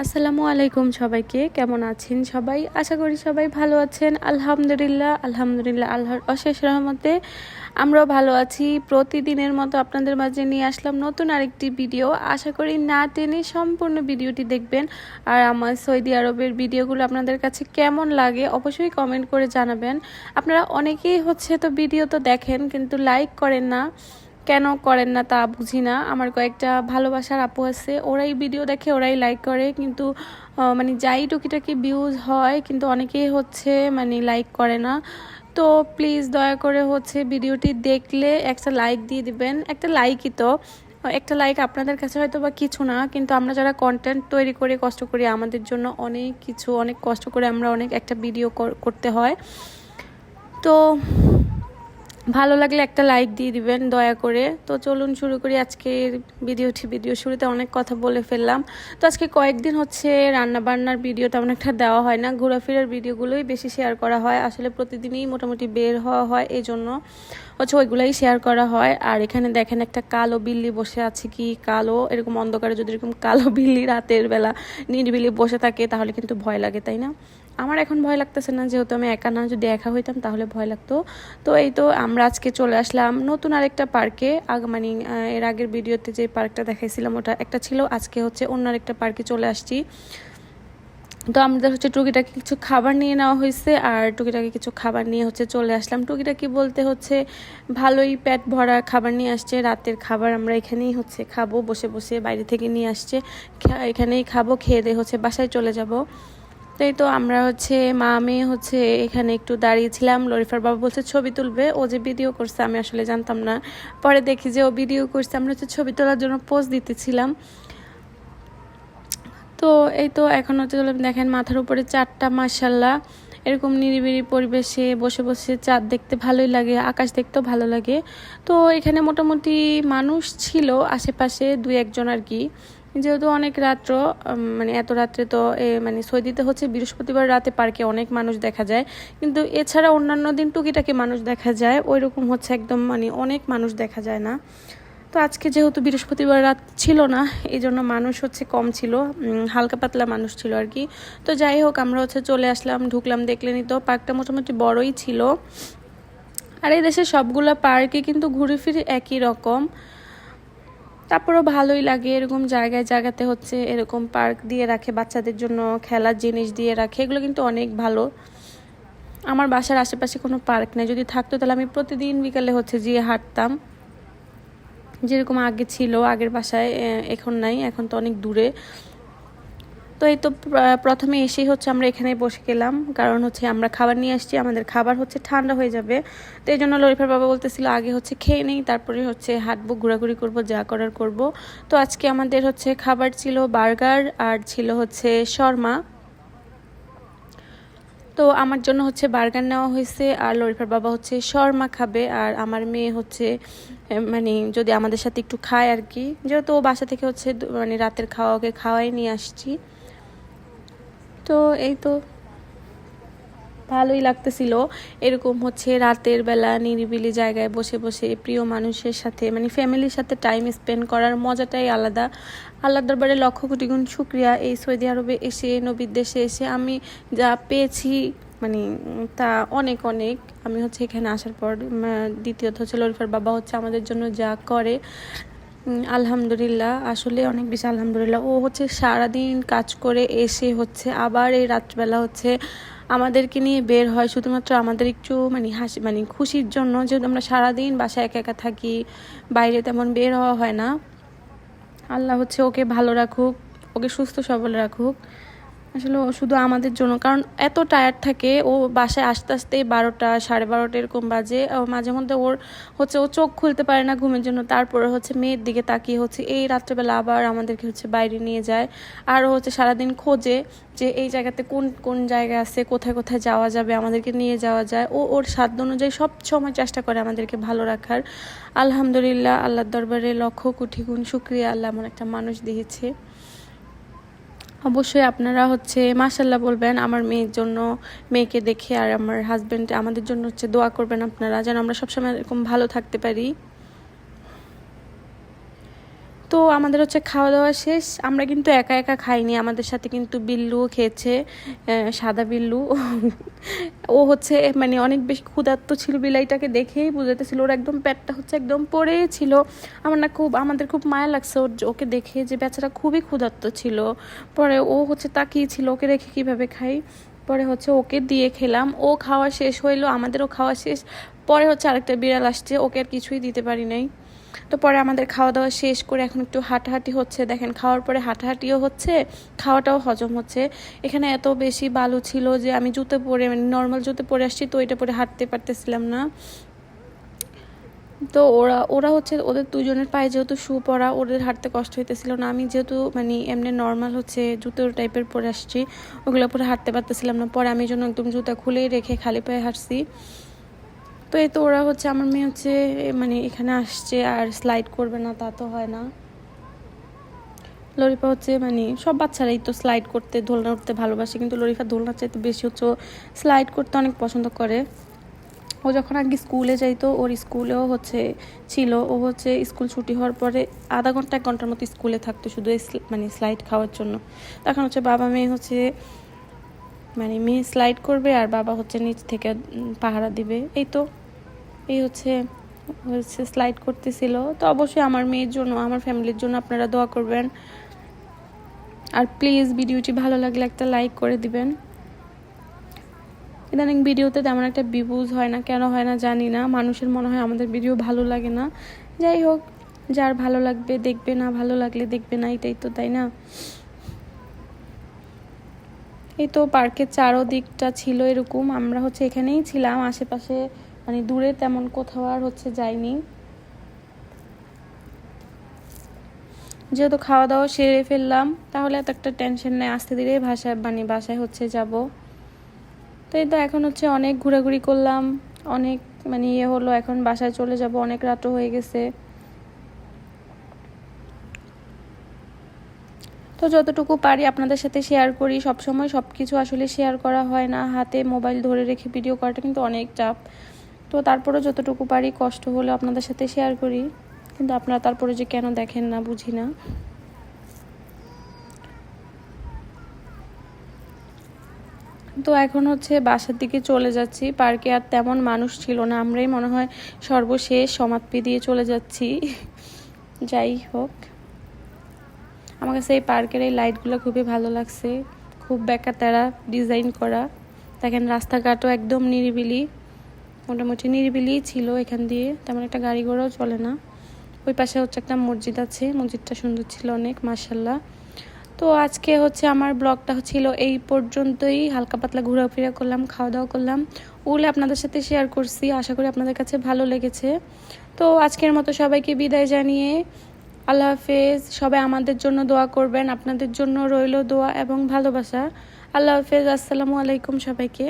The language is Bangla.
আসসালামু আলাইকুম সবাইকে, কেমন আছেন সবাই? আশা করি সবাই ভালো আছেন। আলহামদুলিল্লাহ আলহামদুলিল্লাহ, আল্লাহর অশেষ রহমতে আমরাও ভালো আছি। প্রতিদিনের মতো আপনাদের মাঝে নিয়ে আসলাম নতুন আরেকটি ভিডিও। আশা করি না টেনে সম্পূর্ণ ভিডিওটি দেখবেন। আর আমার সৌদি আরবের ভিডিওগুলো আপনাদের কাছে কেমন লাগে অবশ্যই কমেন্ট করে জানাবেন। আপনারা অনেকেই হচ্ছে তো ভিডিও তো দেখেন, কিন্তু লাইক করেন না। কেন করেন না তা বুঝি না। আমার কয়েকটা ভালোবাসার আপু আছে, ওরাই ভিডিও দেখে, ওরাই লাইক করে। কিন্তু মানে যাই টুকিটাকি ভিউজ হয়, কিন্তু অনেকেই হচ্ছে মানে লাইক করে না। তো প্লিজ দয়া করে হচ্ছে ভিডিওটি দেখলে একটা লাইক দিয়ে দিবেন। একটা লাইকই তো, একটা লাইক আপনাদের কাছে হয়তো বা কিছু না, কিন্তু আমরা যারা কন্টেন্ট তৈরি করে, কষ্ট করি, আমাদের জন্য অনেক কিছু, অনেক কষ্ট করে আমরা অনেক একটা ভিডিও করতে হয়। তো ভালো লাগলে একটা লাইক দিয়ে দিবেন, দয়া করে। তো চলুন শুরু করি আজকের ভিডিওটি ভিডিও শুরুতে অনেক কথা বলে ফেললাম। তো আজকে কয়েকদিন হচ্ছে রান্না বান্নার ভিডিও তেমন একটা দেওয়া হয় না। ঘোরাফেরার ভিডিওগুলোই বেশি শেয়ার করা হয়। আসলে প্রতিদিনই মোটামুটি বের হওয়া হয় এই জন্য হচ্ছে ওইগুলাই শেয়ার করা হয়। আর এখানে দেখেন একটা কালো বিল্লি বসে আছে কি কালো? এরকম অন্ধকারে যদি এরকম কালো বিল্লি রাতের বেলা নিরিবিলি বসে থাকে, তাহলে কিন্তু ভয় লাগে, তাই না? আমার এখন ভয় লাগতেছে না, যেহেতু আমি একা না যদি একা হইতাম তাহলে ভয় লাগতো। তো এই তো আমরা আজকে চলে আসলাম নতুন আরেকটা পার্কে। মানে এর আগের ভিডিওতে যে পার্কটা দেখাইছিলাম, ওটা একটা ছিল। আজকে হচ্ছে অন্য আরেকটা পার্কে চলে আসছি। তো আমাদের হচ্ছে টুকিটাকে কিছু খাবার নিয়ে নেওয়া হয়েছে, আর টুকিটাকে কিছু খাবার নিয়ে হচ্ছে চলে আসলাম। টুকিটাকি বলতে হচ্ছে ভালোই পেট ভরা খাবার নিয়ে আসছে। রাতের খাবার আমরা এখানেই হচ্ছে খাব, বসে বসে বাইরে থেকে নিয়ে আসছে। এখানেই খাব, খেয়ে দিয়ে হচ্ছে বাসায় চলে যাব। তাই তো আমরা হচ্ছে মা মেয়ে হচ্ছে এখানে একটু দাঁড়িয়েছিলাম। লরিফার বাবা বলছে, ছবি তুলবে? ও যে ভিডিও করছে, আমি আসলে জানতাম না। পরে দেখি যে ও ভিডিও করছে, আমরা হচ্ছে ছবি তোলার জন্য পোজ দিতেছিলাম। তো এই তো এখন হচ্ছে দেখেন মাথার উপরে চারটা মাসাল্লাহ এরকম নিরিবিলি পরিবেশে বসে বসে চাঁদ দেখতে ভালোই লাগে, আকাশ দেখতেও ভালো লাগে। তো এখানে মোটামুটি মানুষ ছিল, আশেপাশে দুই একজন আর কি। যেহেতু অনেক রাত্র মানে এত রাত্রে তো এ, মানে সৈদিতে হচ্ছে বৃহস্পতিবার রাতে পার্কে অনেক মানুষ দেখা যায়। কিন্তু এছাড়া অন্যান্য দিন টুকিটাকি মানুষ দেখা যায় ওই রকম হচ্ছে একদম মানে অনেক মানুষ দেখা যায় না। তো আজকে যেহেতু বৃহস্পতিবার রাত ছিল না এই জন্য মানুষ হচ্ছে কম ছিল হালকা পাতলা মানুষ ছিল আর কি। তো যাই হোক আমরা হচ্ছে চলে আসলাম ঢুকলাম দেখলেনি তো পার্কটা মোটামুটি বড়ই ছিল। আর এই দেশের সবগুলো পার্কে কিন্তু ঘুরে ফিরে একই রকম। তারপরেও ভালোই লাগে, এরকম জায়গায় জায়গাতে হচ্ছে এরকম পার্ক দিয়ে রাখে, বাচ্চাদের জন্য খেলার জিনিস দিয়ে রাখে, এগুলো কিন্তু অনেক ভালো। আমার বাসার আশেপাশে কোনো পার্ক নেই, যদি থাকতো তাহলে আমি প্রতিদিন বিকালে হচ্ছে গিয়ে হাঁটতাম। যেরকম আগে ছিল, আগের বাসায় এখন নাই, এখন তো অনেক দূরে। তো এই তো প্রথমে এসেই হচ্ছে আমরা এখানে বসে গেলাম। কারণ হচ্ছে আমরা খাবার নিয়ে আসছি, আমাদের খাবার হচ্ছে ঠান্ডা হয়ে যাবে। তো এই জন্য লরিফার বাবা বলতেছিল, আগে হচ্ছে খেয়ে নেই, তারপরে হচ্ছে হাঁটবো ঘোরাঘুরি করব, যা করার করব। তো আজকে আমাদের হচ্ছে খাবার ছিল বার্গার আর ছিল হচ্ছে শর্মা। তো আমার জন্য হচ্ছে বার্গার নেওয়া হয়েছে আর লরিফার বাবা হচ্ছে শর্মা খাবে আর আমার মেয়ে হচ্ছে মানে যদি আমাদের সাথে একটু খায় আর কি। যেহেতু ও বাসা থেকে হচ্ছে মানে রাতের খাওয়া ওকে খাওয়াই নিয়ে আসছি। এই তো ভালোই লাগতেছিল। এরকম হচ্ছে রাতের বেলা নিরিবিলি জায়গায় বসে বসে প্রিয় মানুষের সাথে মানে ফ্যামিলির সাথে টাইম স্পেন্ড করার মজাটাই আলাদা। আল্লাহ দরবারে লক্ষ কোটি গুণ শুক্রিয়া এই সৌদি আরবে এসে, নবীর দেশে এসে আমি যা পেয়েছি মানে তা অনেক অনেক। আমি হচ্ছে এখানে আসার পর দ্বিতীয়ত হচ্ছে লরিফার বাবা হচ্ছে আমাদের জন্য যা করে। আলহামদুলিল্লাহ, আসলে অনেক বেশি আলহামদুলিল্লাহ। ও হচ্ছে সারাদিন কাজ করে এসে হচ্ছে আবার এই রাত্রবেলা হচ্ছে আমাদেরকে নিয়ে বের হয়। শুধুমাত্র আমাদের একটু মানে হাসি মানে খুশির জন্য যেহেতু আমরা সারাদিন বাসায় একা একা থাকি, বাইরে তেমন বের হওয়া হয় না। আল্লাহ হচ্ছে ওকে ভালো রাখুক, ওকে সুস্থ সবল রাখুক। আসলে শুধু আমাদের জন্য, কারণ এত টায়ার্ড থাকে, ও বাসায় আস্তে আস্তে বারোটা, সাড়ে বারোটা এরকম বাজে মাঝে মধ্যে ওর হচ্ছে ও চোখ খুলতে পারে না ঘুমের জন্য, তারপরে হচ্ছে মেয়ের দিকে তাকিয়ে হচ্ছে এই রাত্রেবেলা আবার আমাদেরকে হচ্ছে বাইরে নিয়ে যায়, আর হচ্ছে সারাদিন খোঁজে যে এই জায়গাতে কোন কোন জায়গা আছে, কোথায় কোথায় যাওয়া যাবে, আমাদেরকে নিয়ে যাওয়া যায়, ও ওর সাধ্য অনুযায়ী সব সময় চেষ্টা করে আমাদেরকে ভালো রাখার। আলহামদুলিল্লাহ, আল্লাহর দরবারে লক্ষ কোটি গুণ শুক্রিয়া, আল্লাহ এমন একটা মানুষ দিয়েছে। অবশ্যই আপনারা হচ্ছে মাসাল্লাহ বলবেন, আমার মেয়ের জন্য, মেয়েকে দেখে আর আমার হাজব্যান্ড আমাদের জন্য হচ্ছে দোয়া করবেন আপনারা, যেন আমরা সবসময় এরকম ভালো থাকতে পারি। তো আমাদের হচ্ছে খাওয়া দাওয়া শেষ। আমরা কিন্তু একা একা খাইনি। আমাদের সাথে কিন্তু বিল্লুও খেয়েছে সাদা বিল্লু। ও হচ্ছে মানে অনেক বেশি ক্ষুধার্ত ছিল বিলাইটাকে দেখেই বুঝাতেছিল ওর একদম পেটটা হচ্ছে একদম পড়েই ছিল। আমার না খুব, আমাদের খুব মায়া লাগছে ওর ওকে দেখে যে, বেচারা খুবই ক্ষুধার্ত ছিল। পরে ও হচ্ছে তাকিয়ে ছিল, ওকে রেখে কীভাবে খাই? পরে হচ্ছে ওকে দিয়ে খেলাম। ও খাওয়া শেষ হইল, আমাদেরও খাওয়া শেষ। পরে হচ্ছে আরেকটা বিড়াল আসছে, ওকে আর কিছুই দিতে পারি নাই। তো পরে আমাদের খাওয়া দাওয়া শেষ করে এখন একটু হাঁটাহাঁটি হচ্ছে। দেখেন, খাওয়ার পরে হাঁটাহাঁটিও হচ্ছে, খাওয়াটাও হজম হচ্ছে। এখানে এত বেশি বালু ছিল যে আমি জুতো পরে মানে নর্মাল জুতো পরে আসছি, তো এটা পরে হাঁটতে পারতেছিলাম না। তো ওরা ওরা হচ্ছে ওদের দুজনের পায়ে যেহেতু শু পরা, ওদের হাঁটতে কষ্ট হইতেছিল না। আমি যেহেতু মানে এমনি নর্মাল হচ্ছে জুতোর টাইপের পরে আসছি, ওগুলো পরে হাঁটতে পারতেছিলাম না। পরে আমি জন্য একদম জুতা খুলেই রেখে খালি পায়ে হাঁটছি। তো এই তো ওরা হচ্ছে আমার মেয়ে হচ্ছে মানে এখানে আসছে আর স্লাইড করবে না, তা তো হয় না। লরিফা হচ্ছে মানে সব বাচ্চারাই তো স্লাইড করতে, দোলনা উঠতে ভালোবাসে, কিন্তু লরিফা দোলনা চাইতে বেশি হচ্ছে স্লাইড করতে অনেক পছন্দ করে। ও যখন আগে স্কুলে যাইতো, ওর স্কুলেও হচ্ছে ছিল। ও হচ্ছে স্কুল ছুটি হওয়ার পরে আধা ঘণ্টা, এক ঘণ্টার মতো স্কুলে থাকতো শুধু মানে স্লাইড খাওয়ার জন্য। তখন হচ্ছে বাবা মেয়ে হচ্ছে মানে মেয়ে স্লাইড করবে আর বাবা হচ্ছে নিচ থেকে পাহারা দিবে। এই তো। এই হচ্ছে হচ্ছে স্লাইড করতেছিল। তো অবশ্যই আমার মেয়ের জন্য, আমার ফ্যামিলির জন্য আপনারা দোয়া করবেন। আর প্লিজ ভিডিওটি ভালো লাগলে একটা লাইক করে দিবেন। ইদানিং ভিডিওতে তেমন একটা বিবুজ হয় না, কেন হয় না জানি না। মানুষের মনে হয় আমাদের ভিডিও ভালো লাগে না। যাই হোক, যার ভালো লাগবে দেখবে না, ভালো লাগলে দেখবে না, এটাই তো, তাই না? এই তো পার্কের চারোদিকটা ছিল এরকম, আমরা হচ্ছে এখানেই ছিলাম। আশেপাশে মানে দূরে তেমন কোথাও আর হচ্ছে যাইনি যেহেতু খাওয়া দাওয়া সেরে ফেললাম, তাহলে এত একটা টেনশন নেই, আস্তে ধীরে ভাষায় মানে বাসায় হচ্ছে যাব। তো এই তো এখন হচ্ছে অনেক ঘোরাঘুরি করলাম, অনেক মানে ইয়ে হলো, এখন বাসায় চলে যাব, অনেক রাতও হয়ে গেছে। তো যতটুকু পারি আপনাদের সাথে শেয়ার করি সব সময় সব কিছু আসলে শেয়ার করা হয় না। হাতে মোবাইল ধরে রেখে ভিডিও করাটা কিন্তু অনেক চাপ তো তারপরে যতটুকু পারি কষ্ট হলে আপনাদের সাথে শেয়ার করি। কিন্তু আপনারা তারপরে যে কেন দেখেন না, বুঝি না। তো এখন হচ্ছে বাসার দিকে চলে যাচ্ছি। পার্কে আর তেমন মানুষ ছিল না। আমরাই মনে হয় সর্বশেষ সমাপ্তি দিয়ে চলে যাচ্ছি। যাই হোক। আমার কাছে এই পার্কের এই লাইটগুলো খুবই ভালো লাগছে। খুব বেকা তেরা ডিজাইন করা। দেখেন রাস্তাঘাটও একদম নিরিবিলি। মোটামুটি নিরিবিলি ছিল এখান দিয়ে। তেমন একটা গাড়ি ঘোড়াও চলে না। ওই পাশে হচ্ছে একটা মসজিদ আছে। মসজিদটা সুন্দর ছিল অনেক মার্শাল্লাহ তো আজকে হচ্ছে আমার ব্লগটা ছিল এই পর্যন্তই। হালকা পাতলা ঘোরাফেরা করলাম খাওয়া দাওয়া করলাম। ওগুলো আপনাদের সাথে শেয়ার করছি। আশা করি আপনাদের কাছে ভালো লেগেছে। তো আজকের মতো সবাইকে বিদায় জানিয়ে আল্লাহ হাফেজ। সবাই আমাদের জন্য দোয়া করবেন। আপনাদের জন্য রইল দোয়া এবং ভালোবাসা। আল্লাহ হাফেজ। আসসালামু আলাইকুম সবাইকে।